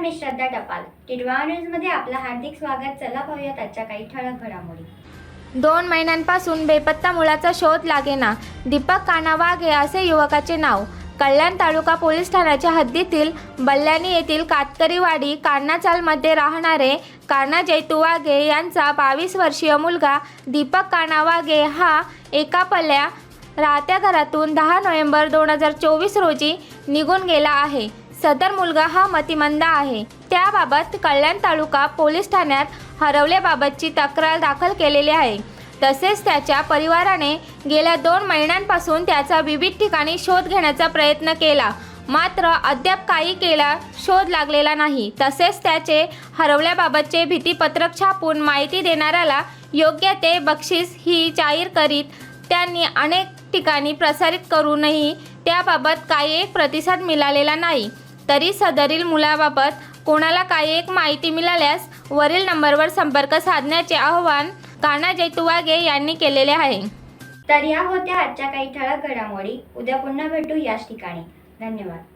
मी श्रद्धा टपाल. टिडवा न्यूजमध्ये आपलं हार्दिक स्वागत. चला पाहूयात आजच्या काही ठळक घडामोडी. दोन महिन्यांपासून बेपत्ता मुलाचा शोध लागेना. दीपक काना वाघे असे युवकाचे नाव. कल्याण तालुका पोलीस ठाण्याच्या हद्दीतील बल्ल्याणी येथील कातकरीवाडी कान्हाचालमध्ये राहणारे कान्हा जैतू वाघे यांचा बावीस वर्षीय मुलगा दीपक काना वाघे हा एका पल्ल्या राहत्या घरातून दहा नोव्हेंबर दोन हजार चोवीस रोजी निघून गेला आहे. सदर मुलगा हा मतिमंद आहे. त्याबाबत कल्याण तालुका पोलीस ठाण्यात हरवल्याबाबतची तक्रार दाखल केलेली आहे. तसेच त्याच्या परिवाराने गेल्या दोन महिन्यांपासून त्याचा विविध ठिकाणी शोध घेण्याचा प्रयत्न केला. मात्र अद्याप काही केला शोध लागलेला नाही. तसेच त्याचे हरवल्याबाबतचे भीतीपत्रक छापून माहिती देणाऱ्याला योग्य ते बक्षीस ही जाहीर करीत त्यांनी अनेक ठिकाणी प्रसारित करूनही त्याबाबत काही एक प्रतिसाद मिळालेला नाही. तरी सदरील मुलाबाबत कोणाला काही एक माहिती मिळाल्यास वरील नंबरवर संपर्क साधण्याचे आवाहन कान्हा जैतुवागे यांनी केलेले आहे. तर या होत्या आजच्या काही ठळक घडामोडी. उद्या पुन्हा भेटू याच ठिकाणी. धन्यवाद.